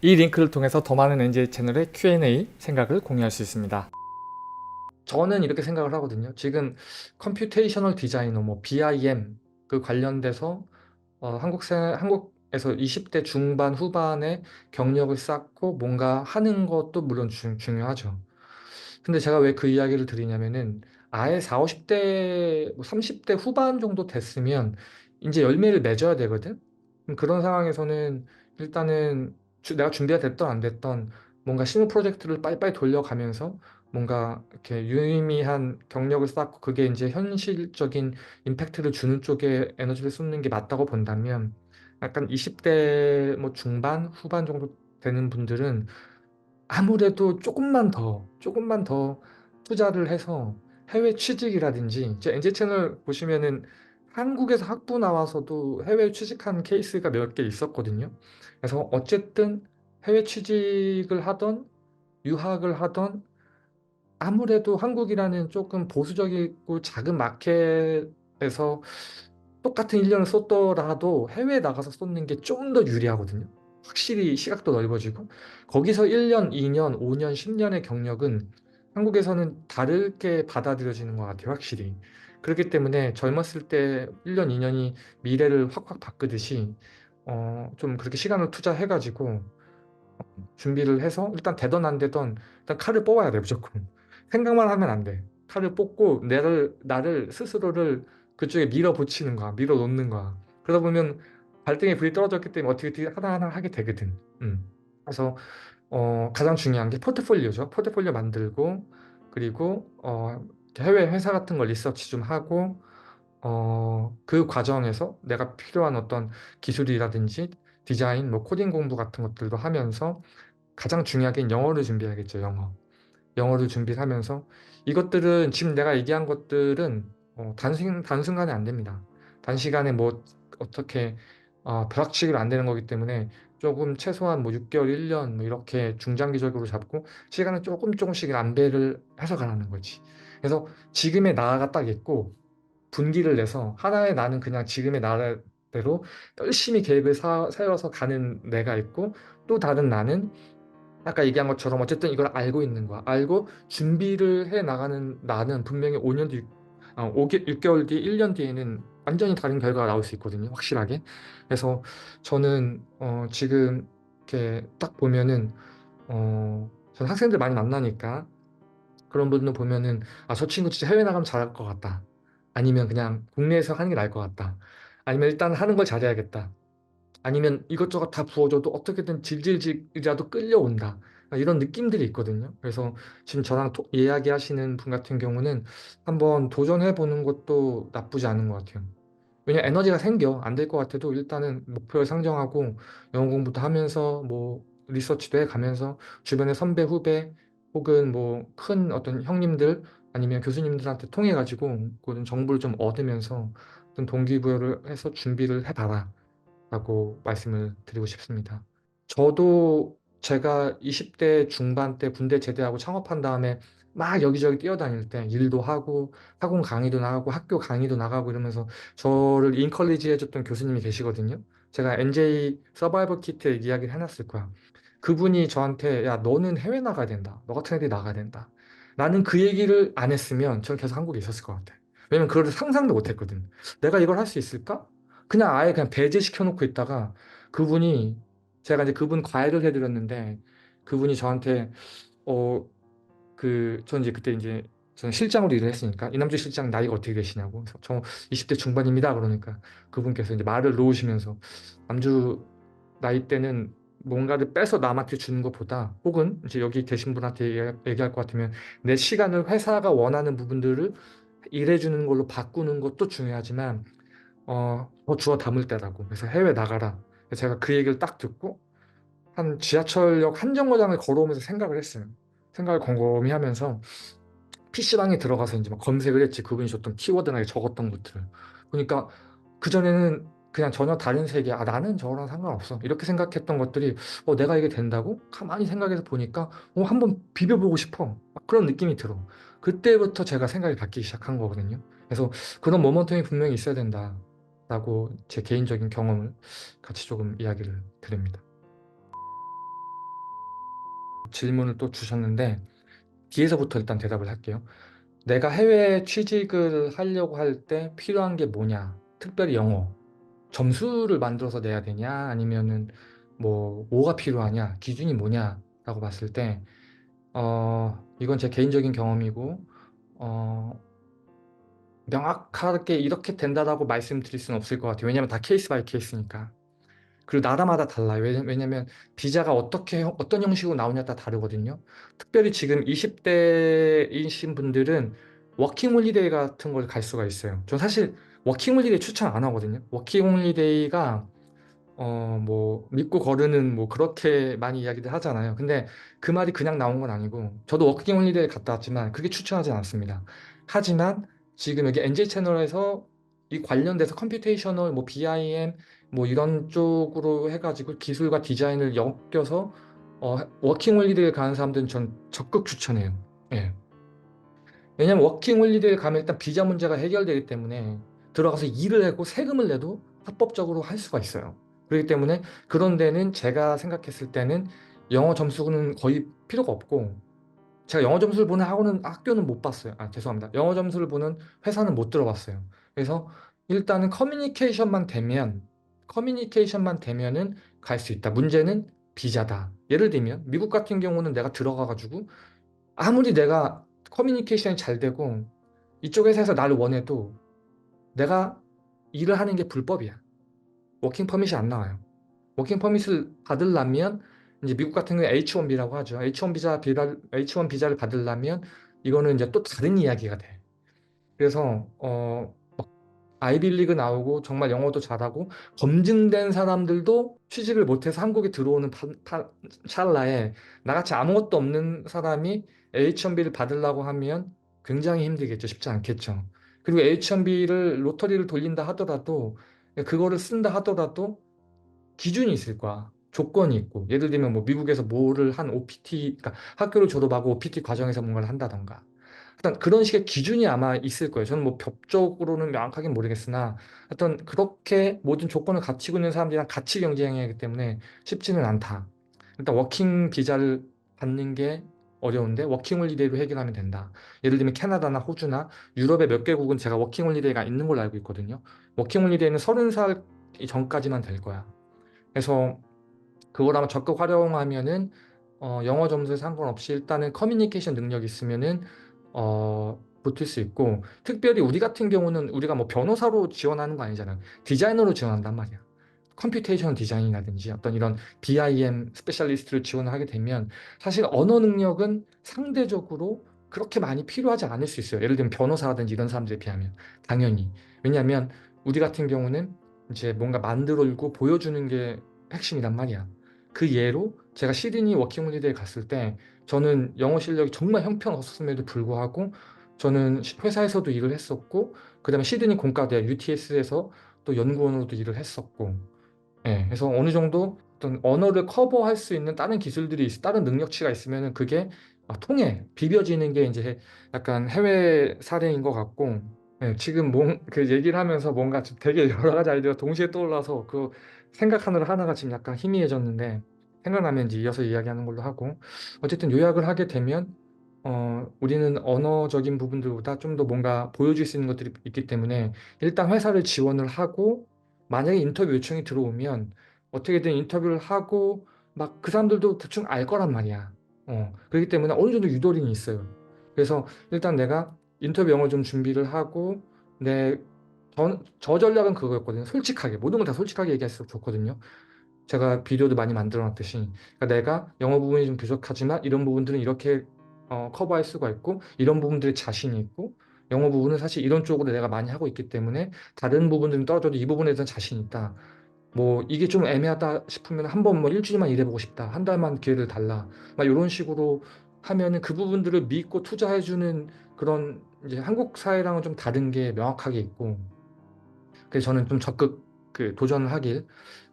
이 링크를 통해서 더 많은 NJ 채널의 Q&A 생각을 공유할 수 있습니다. 저는 이렇게 생각을 하거든요. 지금 컴퓨테이셔널 디자이너, 뭐 BIM 그 관련돼서 어, 한국 세, 한국에서 20대 중반 후반에 경력을 쌓고 뭔가 하는 것도 물론 중, 중요하죠. 근데 제가 왜 그 이야기를 드리냐면은 아예 4, 50대, 뭐 30대 후반 정도 됐으면 이제 열매를 맺어야 되거든. 그런 상황에서는 일단은 주- 내가 준비가 됐던 안 됐던 뭔가 신호 프로젝트를 빨리빨리 돌려가면서 뭔가 이렇게 유의미한 경력을 쌓고 그게 이제 현실적인 임팩트를 주는 쪽에 에너지를 쏟는 게 맞다고 본다면 약간 20대 뭐 중반, 후반 정도 되는 분들은 아무래도 조금만 더, 조금만 더 투자를 해서 해외 취직이라든지, 제 NJ 채널 보시면은 한국에서 학부 나와서도 해외 취직한 케이스가 몇 개 있었거든요. 그래서 어쨌든 해외 취직을 하던, 유학을 하던, 아무래도 한국이라는 조금 보수적이고 작은 마켓에서 똑같은 1년을 썼더라도 해외에 나가서 쏟는 게 좀 더 유리하거든요. 확실히 시각도 넓어지고 거기서 1년, 2년, 5년, 10년의 경력은 한국에서는 다르게 받아들여지는 것 같아요, 확실히. 그렇기 때문에 젊었을 때 1년, 2년이 미래를 확확 바꾸듯이 어, 좀 그렇게 시간을 투자해가지고 준비를 해서 일단 되던 안 되던 일단 칼을 뽑아야 돼, 무조건. 생각만 하면 안 돼. 칼을 뽑고 나를, 나를 스스로를 그쪽에 밀어붙이는 거야. 밀어놓는 거야. 그러다 보면 발등에 불이 떨어졌기 때문에 어떻게 어떻게 하나 하나 하게 되거든. 음. 그래서 어, 가장 중요한 게 포트폴리오죠. 포트폴리오 만들고 그리고 어, 해외 회사 같은 걸 리서치 좀 하고 어, 그 과정에서 내가 필요한 어떤 기술이라든지 디자인, 뭐 코딩 공부 같은 것들도 하면서 가장 중요하게 영어를 준비해야겠죠, 영어. 영어를 준비를 하면서 이것들은 지금 내가 얘기한 것들은 어, 단순, 단순간에 안 됩니다. 단시간에 뭐 어떻게 어, 벼락치기로 안 되는 거기 때문에 조금 최소한 뭐 6개월, 1년 뭐 이렇게 중장기적으로 잡고 시간을 조금 조금씩 안배를 해서 가라는 거지. 그래서 지금의 나가 딱 있고 분기를 내서 하나의 나는 그냥 지금의 나대로 열심히 계획을 사, 세워서 가는 내가 있고 또 다른 나는 아까 얘기한 것처럼 어쨌든 이걸 알고 있는 거야. 알고 준비를 해 나가는 나는 분명히 5년 뒤, 어, 5개, 6개월 뒤, 1년 뒤에는 완전히 다른 결과가 나올 수 있거든요. 확실하게. 그래서 저는 어, 지금 이렇게 딱 보면은 어, 저는 학생들 많이 만나니까 그런 분들 보면은 아, 저 친구 진짜 해외 나가면 잘할 것 같다. 아니면 그냥 국내에서 하는 게 나을 것 같다. 아니면 일단 하는 걸 잘해야겠다. 아니면 이것저것 다 부어줘도 어떻게든 질질질이라도 끌려온다. 이런 느낌들이 있거든요. 그래서 지금 저랑 토- 이야기하시는 분 같은 경우는 한번 도전해 보는 것도 나쁘지 않은 것 같아요. 왜냐 에너지가 생겨 안 될 것 같아도 일단은 목표를 상정하고 영어 공부도 하면서 뭐 리서치도 해 가면서 주변의 선배 후배 혹은 뭐 큰 어떤 형님들 아니면 교수님들한테 통해 가지고 그런 정보를 좀 얻으면서 어떤 동기부여를 해서 준비를 해봐라. 라고 말씀을 드리고 싶습니다. 저도 제가 20대 중반 때 군대 제대하고 창업한 다음에 막 여기저기 뛰어다닐 때 일도 하고 학원 강의도 나가고 학교 강의도 나가고 이러면서 저를 인컬리지 해줬던 교수님이 계시거든요. 제가 NJ 서바이벌 키트 이야기를 해놨을 거야. 그분이 저한테 야 너는 해외 나가야 된다. 너 같은 애들이 나가야 된다. 나는 그 얘기를 안 했으면 저는 계속 한국에 있었을 것 같아. 왜냐면 그걸 상상도 못 했거든. 내가 이걸 할 수 있을까? 그냥 아예 그냥 배제시켜 놓고 있다가 그분이 제가 이제 그분 과외를 해드렸는데 그분이 저한테 어 그 전 이제 그때 이제 저는 실장으로 일을 했으니까 이남주 실장 나이가 어떻게 되시냐고 그래서 저 20대 중반입니다 그러니까 그분께서 이제 말을 놓으시면서 남주 나이 때는 뭔가를 빼서 남한테 주는 것보다 혹은 이제 여기 계신 분한테 얘기- 얘기할 것 같으면 내 시간을 회사가 원하는 부분들을 일해주는 걸로 바꾸는 것도 중요하지만 어, 더 주워 담을 때라고. 그래서 해외 나가라. 제가 그 얘기를 딱 듣고 한 지하철역 한 정거장을 걸어오면서 생각을 했어요. 생각을 곰곰이 하면서 PC방에 들어가서 이제 막 검색을 했지. 그분이 줬던 키워드나 적었던 것들을. 그러니까 그전에는 그냥 전혀 다른 세계, 아, 나는 저랑 상관없어. 이렇게 생각했던 것들이, 어, 내가 이게 된다고? 가만히 생각해서 보니까, 어, 한번 비벼보고 싶어. 막 그런 느낌이 들어. 그때부터 제가 생각이 바뀌기 시작한 거거든요. 그래서 그런 모멘텀이 분명히 있어야 된다. 라고 제 개인적인 경험을 같이 조금 이야기를 드립니다. 질문을 또 주셨는데 뒤에서부터 일단 대답을 할게요. 내가 해외 취직을 하려고 할 때 필요한 게 뭐냐? 특별히 영어. 점수를 만들어서 내야 되냐? 아니면은 뭐 뭐가 필요하냐? 기준이 뭐냐라고 봤을 때 어, 이건 제 개인적인 경험이고 어, 명확하게 이렇게 된다라고 말씀드릴 수는 없을 것 같아요. 왜냐면 다 케이스 바이 케이스니까. 그리고 나라마다 달라요. 왜냐- 왜냐면 비자가 어떻게 어떤 형식으로 나오냐에 따라 다르거든요. 특별히 지금 20대이신 분들은 워킹 홀리데이 같은 걸 갈 수가 있어요. 전 사실 워킹 홀리데이 추천 안 하거든요. 워킹 홀리데이가 어 뭐 믿고 거르는 뭐 그렇게 많이 이야기들 하잖아요. 근데 그 말이 그냥 나온 건 아니고 저도 워킹 홀리데이 갔다 왔지만 그게 추천하진 않습니다. 하지만 지금 여기 NJ 채널에서 이 관련돼서 컴퓨테이셔널 뭐 BIM 뭐 이런 쪽으로 해가지고 기술과 디자인을 엮여서 어, 워킹 홀리데이 가는 사람들은 전 적극 추천해요. 예. 왜냐면 워킹 홀리데이 가면 일단 비자 문제가 해결되기 때문에 들어가서 일을 하고 세금을 내도 합법적으로 할 수가 있어요. 그렇기 때문에 그런 데는 제가 생각했을 때는 영어 점수는 거의 필요가 없고 제가 영어 점수를 보는 학원은 학교는 못 봤어요. 아, 죄송합니다. 영어 점수를 보는 회사는 못 들어봤어요. 그래서 일단은 커뮤니케이션만 되면 커뮤니케이션만 되면은 갈 수 있다. 문제는 비자다. 예를 들면 미국 같은 경우는 내가 들어가 가지고 아무리 내가 커뮤니케이션이 잘 되고 이쪽 회사에서 나를 원해도 내가 일을 하는 게 불법이야. 워킹 퍼밋이 안 나와요. 워킹 퍼밋을 받으려면 이제 미국 같은 경우에 H1B라고 하죠. H1 비자 비자 H1 비자를 받으려면 이거는 이제 또 다른 이야기가 돼. 그래서 어 아이빌리그 나오고 정말 영어도 잘하고 검증된 사람들도 취직을 못해서 한국에 들어오는 파, 파, 찰나에 나같이 아무것도 없는 사람이 H1B를 받으려고 하면 굉장히 힘들겠죠. 쉽지 않겠죠. 그리고 H1B를 로터리를 돌린다 하더라도 그거를 쓴다 하더라도 기준이 있을 거야. 조건이 있고 예를 들면 뭐 미국에서 뭐를 한 OPT 그러니까 학교를 졸업하고 OPT 과정에서 뭔가를 한다던가 일단 그런 식의 기준이 아마 있을 거예요. 저는 뭐 법적으로는 명확하게 모르겠으나 하여튼 그렇게 모든 조건을 갖추고 있는 사람들이랑 같이 경쟁해야 하기 때문에 쉽지는 않다. 일단 워킹 비자를 받는 게 어려운데 워킹 홀리데이로 해결하면 된다. 예를 들면 캐나다나 호주나 유럽의 몇 개국은 제가 워킹 홀리데이가 있는 걸로 알고 있거든요. 워킹 홀리데이는 30살 전까지만 될 거야. 그래서 그걸 아마 적극 활용하면은 어, 영어 점수에 상관없이 일단은 커뮤니케이션 능력이 있으면은 어, 붙을 수 있고 특별히 우리 같은 경우는 우리가 뭐 변호사로 지원하는 거 아니잖아요. 디자이너로 지원한단 말이야. 컴퓨테이션 디자인이라든지 어떤 이런 BIM 스페셜리스트를 지원을 하게 되면 사실 언어 능력은 상대적으로 그렇게 많이 필요하지 않을 수 있어요. 예를 들면 변호사라든지 이런 사람들에 비하면 당연히. 왜냐하면 우리 같은 경우는 이제 뭔가 만들고 보여주는 게 핵심이란 말이야. 그 예로 제가 시드니 워킹홀리데이 갔을 때 저는 영어 실력이 정말 형편없었음에도 불구하고 저는 시- 회사에서도 일을 했었고 그 다음에 시드니 공과대 UTS에서 또 연구원으로도 일을 했었고 예, 그래서 어느 정도 어떤 언어를 커버할 수 있는 다른 기술들이 있- 다른 능력치가 있으면은 그게 아, 통해 비벼지는 게 이제 약간 해외 사례인 것 같고 예, 지금 뭔, 그 얘기를 하면서 뭔가 좀 되게 여러 가지 아이디어가 동시에 떠올라서 그 생각하느라 하나가 지금 약간 희미해졌는데 생각나면 이제 이어서 이야기하는 걸로 하고 어쨌든 요약을 하게 되면 어, 우리는 언어적인 부분들보다 좀 더 뭔가 보여줄 수 있는 것들이 있기 때문에 일단 회사를 지원을 하고 만약에 인터뷰 요청이 들어오면 어떻게든 인터뷰를 하고 막 그 사람들도 대충 알 거란 말이야. 어, 그렇기 때문에 어느 정도 유도리는 있어요. 그래서 일단 내가 인터뷰 영어 좀 준비를 하고 내 전, 저 전략은 그거였거든요. 솔직하게 모든 걸 다 솔직하게 얘기할수록 좋거든요. 제가 비디오도 많이 만들어 놨듯이 그러니까 내가 영어 부분이 좀 부족하지만 이런 부분들은 이렇게 어, 커버할 수가 있고 이런 부분들에 자신이 있고 영어 부분은 사실 이런 쪽으로 내가 많이 하고 있기 때문에 다른 부분들은 떨어져도 이 부분에 대한 자신 있다. 뭐 이게 좀 애매하다 싶으면 한 번 뭐 일주일만 일해보고 싶다. 한 달만 기회를 달라. 막 이런 식으로 하면은 그 부분들을 믿고 투자해주는 그런 이제 한국 사회랑은 좀 다른 게 명확하게 있고 그래서 저는 좀 적극 그 도전을 하길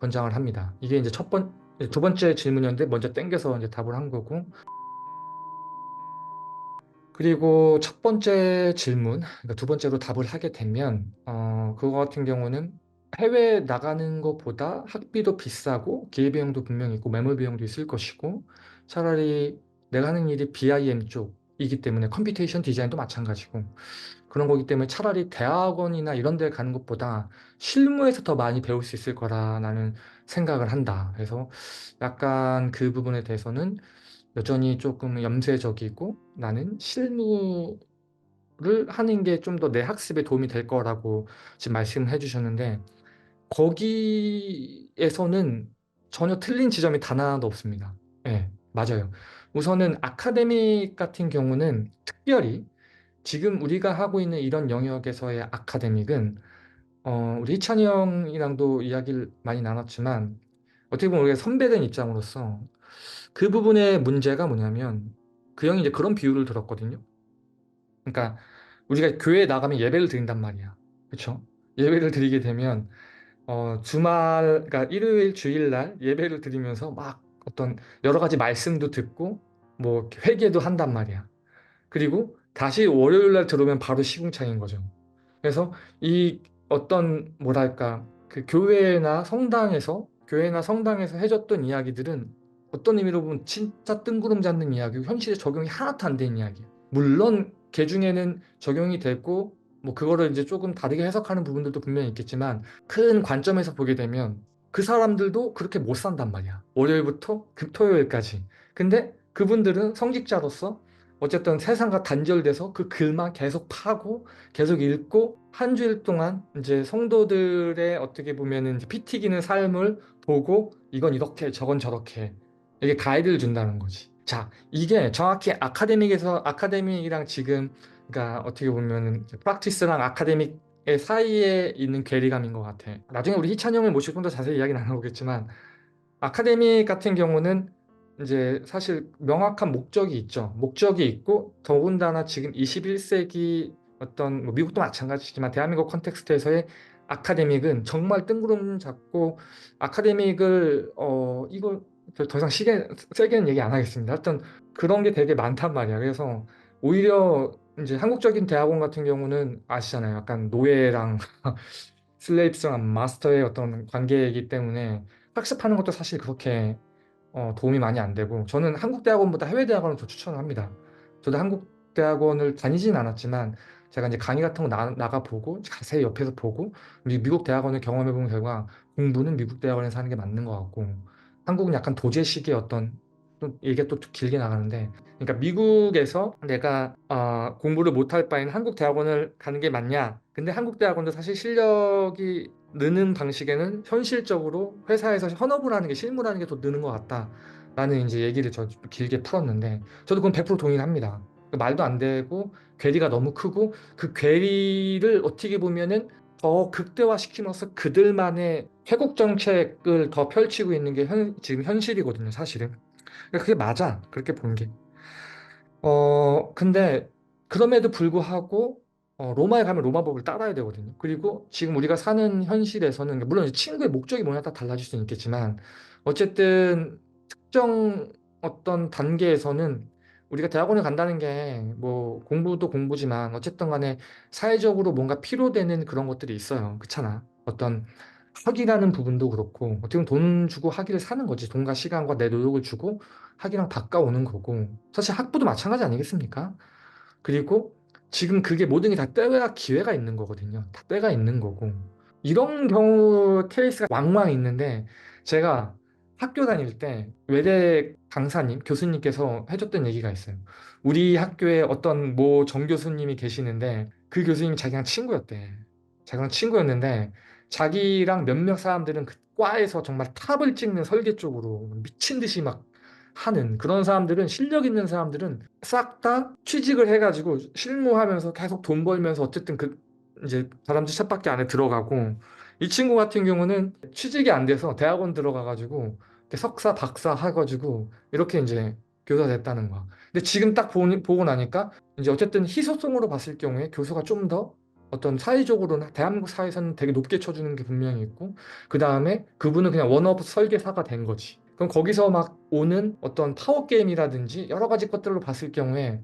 권장을 합니다. 이게 이제 첫 번, 두 번째 질문이었는데 먼저 땡겨서 이제 답을 한 거고. 그리고 첫 번째 질문, 그러니까 두 번째로 답을 하게 되면, 어, 그거 같은 경우는 해외 나가는 것보다 학비도 비싸고 기회비용도 분명히 있고 매몰 비용도 있을 것이고 차라리 내가 하는 일이 BIM 쪽이기 때문에 컴퓨테이션 디자인도 마찬가지고 그런 거기 때문에 차라리 대학원이나 이런 데 가는 것보다 실무에서 더 많이 배울 수 있을 거라는 생각을 한다. 그래서 약간 그 부분에 대해서는 여전히 조금 염세적이고 나는 실무를 하는 게 좀 더 내 학습에 도움이 될 거라고 지금 말씀해 주셨는데 거기에서는 전혀 틀린 지점이 단 하나도 없습니다. 예, 맞아요. 우선은 아카데믹 같은 경우는 특별히 지금 우리가 하고 있는 이런 영역에서의 아카데믹은 어, 우리 희찬이 형이랑도 이야기를 많이 나눴지만 어떻게 보면 우리가 선배된 입장으로서 그 부분의 문제가 뭐냐면 그 형이 이제 그런 비유를 들었거든요. 그러니까 우리가 교회에 나가면 예배를 드린단 말이야. 그렇죠? 예배를 드리게 되면 어, 주말, 그러니까 일요일, 주일날 예배를 드리면서 막 어떤 여러 가지 말씀도 듣고 뭐 회개도 한단 말이야. 그리고 다시 월요일날 들어오면 바로 시궁창인 거죠. 그래서 이 어떤 뭐랄까 그 교회나 성당에서 교회나 성당에서 해줬던 이야기들은 어떤 의미로 보면 진짜 뜬구름 잡는 이야기고 현실에 적용이 하나도 안 되는 이야기야. 물론 개 중에는 적용이 되고 뭐 그거를 이제 조금 다르게 해석하는 부분들도 분명히 있겠지만 큰 관점에서 보게 되면 그 사람들도 그렇게 못 산단 말이야. 월요일부터 금 토요일까지. 근데 그분들은 성직자로서 어쨌든 세상과 단절돼서 그 글만 계속 파고 계속 읽고 한 주일 동안 이제 성도들의 어떻게 보면은 이제 피 튀기는 삶을 보고 이건 이렇게 저건 저렇게 이게 가이드를 준다는 거지. 자, 이게 정확히 아카데믹에서 아카데믹이랑 지금 그러니까 어떻게 보면은 프랙티스랑 아카데믹의 사이에 있는 괴리감인 것 같아. 나중에 우리 희찬 형을 모시고 좀 더 자세히 이야기 나눠보겠지만 아카데믹 같은 경우는 이제 사실 명확한 목적이 있죠. 목적이 있고 더군다나 지금 21세기 어떤 뭐 미국도 마찬가지지만 대한민국 컨텍스트에서의 아카데믹은 정말 뜬구름 잡고 아카데믹을 어 이거 더 이상 시계 세게는 얘기 안 하겠습니다. 하여튼 그런 게 되게 많단 말이야. 그래서 오히려 이제 한국적인 대학원 같은 경우는 아시잖아요. 약간 노예랑 슬레이브스랑 마스터의 어떤 관계이기 때문에 학습하는 것도 사실 그렇게 어, 도움이 많이 안 되고 저는 한국 대학원보다 해외 대학원을 더 추천을 합니다. 저도 한국 대학원을 다니진 않았지만 제가 이제 강의 같은 거 나, 나가 보고 자세히 옆에서 보고 미국 대학원을 경험해 본 결과 공부는 미국 대학원에서 하는 게 맞는 것 같고 한국은 약간 도제식의 어떤 또 이게 또 길게 나가는데 그러니까 미국에서 내가 어, 공부를 못할 바에는 한국 대학원을 가는 게 맞냐? 근데 한국 대학원도 사실 실력이 느는 방식에는 현실적으로 회사에서 현업을 하는 게 실무라는 게 더 느는 것 같다 라는 이제 얘기를 저 길게 풀었는데 저도 그건 100% 동의합니다. 말도 안 되고 괴리가 너무 크고 그 괴리를 어떻게 보면은 더 극대화시키면서 그들만의 회국 정책을 더 펼치고 있는 게 현, 지금 현실이거든요, 사실은. 그러니까 그게 맞아. 그렇게 보는 게. 어, 근데 그럼에도 불구하고 어, 로마에 가면 로마법을 따라야 되거든요. 그리고 지금 우리가 사는 현실에서는 물론 이제 친구의 목적이 뭐냐 다 달라질 수는 있겠지만 어쨌든 특정 어떤 단계에서는 우리가 대학원에 간다는 게 뭐 공부도 공부지만 어쨌든 간에 사회적으로 뭔가 필요되는 그런 것들이 있어요. 그렇잖아. 어떤 학위라는 부분도 그렇고 어떻게 보면 돈 주고 학위를 사는 거지. 돈과 시간과 내 노력을 주고 학위랑 바꿔오는 거고 사실 학부도 마찬가지 아니겠습니까? 그리고 지금 그게 모든 게 다 때와 기회가 있는 거거든요. 다 때가 있는 거고 이런 경우 케이스가 왕왕 있는데 제가 학교 다닐 때 외대 강사님, 교수님께서 해줬던 얘기가 있어요. 우리 학교에 어떤 모 정 교수님이 계시는데 그 교수님이 자기랑 친구였대. 자기랑 친구였는데 자기랑 몇몇 사람들은 그 과에서 정말 탑을 찍는 설계 쪽으로 미친 듯이 막 하는 그런 사람들은 실력 있는 사람들은 싹 다 취직을 해가지고 실무하면서 계속 돈 벌면서 어쨌든 그 이제 사람들 쳇바퀴 안에 들어가고 이 친구 같은 경우는 취직이 안 돼서 대학원 들어가가지고 석사 박사 해가지고 이렇게 이제 교사 됐다는 거야. 근데 지금 딱 보니, 보고 나니까 이제 어쨌든 희소성으로 봤을 경우에 교수가 좀 더 어떤 사회적으로는 대한민국 사회에서는 되게 높게 쳐주는 게 분명히 있고 그 다음에 그분은 그냥 원업 설계사가 된 거지. 그럼 거기서 막 오는 어떤 파워 게임이라든지 여러 가지 것들로 봤을 경우에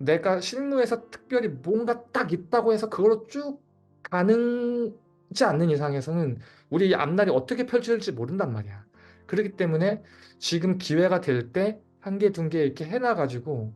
내가 실무에서 특별히 뭔가 딱 있다고 해서 그걸로 쭉 가능지 않는 이상에서는 우리 앞날이 어떻게 펼쳐질지 모른단 말이야. 그렇기 때문에 지금 기회가 될 때 한 개, 두 개 이렇게 해놔가지고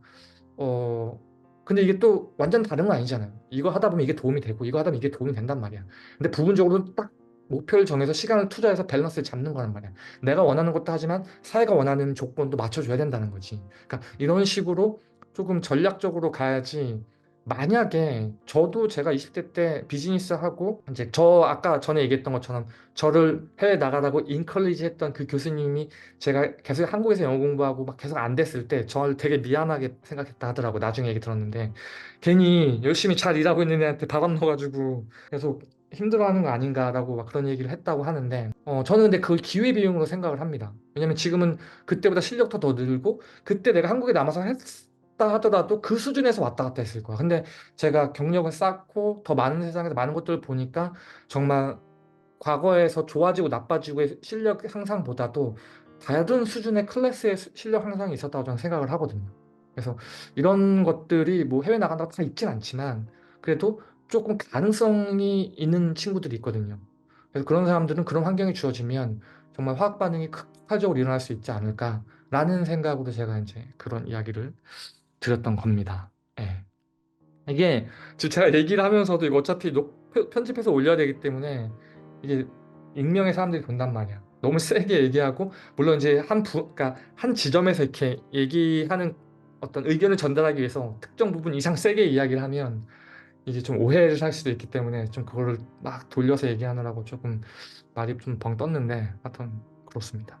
어 근데 이게 또 완전 다른 건 아니잖아요. 이거 하다 보면 이게 도움이 되고 이거 하다 보면 이게 도움이 된단 말이야. 근데 부분적으로 딱 목표를 정해서 시간을 투자해서 밸런스를 잡는 거란 말이야. 내가 원하는 것도 하지만 사회가 원하는 조건도 맞춰줘야 된다는 거지. 그러니까 이런 식으로 조금 전략적으로 가야지. 만약에 저도 제가 20대 때 비즈니스 하고 이제 저 아까 전에 얘기했던 것처럼 저를 해외 나가라고 인컬리지 했던 그 교수님이 제가 계속 한국에서 영어 공부하고 막 계속 안 됐을 때 저를 되게 미안하게 생각했다 하더라고 나중에 얘기 들었는데 괜히 열심히 잘 일하고 있는 애한테 바람 넣어가지고 계속 힘들어하는 거 아닌가라고 막 그런 얘기를 했다고 하는데 어 저는 근데 그걸 기회 비용으로 생각을 합니다. 왜냐면 지금은 그때보다 실력도 더 늘고 그때 내가 한국에 남아서 했다 하더라도 그 수준에서 왔다 갔다 했을 거야 근데 제가 경력을 쌓고 더 많은 세상에서 많은 것들을 보니까 정말 과거에서 좋아지고 나빠지고의 실력 향상보다도 다른 수준의 클래스의 수- 실력 향상이 있었다고 저는 생각을 하거든요. 그래서 이런 것들이 뭐 해외 나간다고 다 있진 않지만 그래도 조금 가능성이 있는 친구들이 있거든요. 그래서 그런 사람들은 그런 환경이 주어지면 정말 화학 반응이 폭발적으로 일어날 수 있지 않을까라는 생각으로 제가 이제 그런 이야기를 드렸던 겁니다. 예. 이게 지금 제가 얘기를 하면서도 이거 어차피 녹- 편- 편집해서 올려야 되기 때문에 이게 익명의 사람들이 본단 말이야. 너무 세게 얘기하고 물론 이제 한 부, 그러니까 한 지점에서 이렇게 얘기하는 어떤 의견을 전달하기 위해서 특정 부분 이상 세게 이야기를 하면 이게 좀 오해를 살 수도 있기 때문에 좀 그거를 막 돌려서 얘기하느라고 조금 말이 좀 벙 떴는데 하여튼 그렇습니다.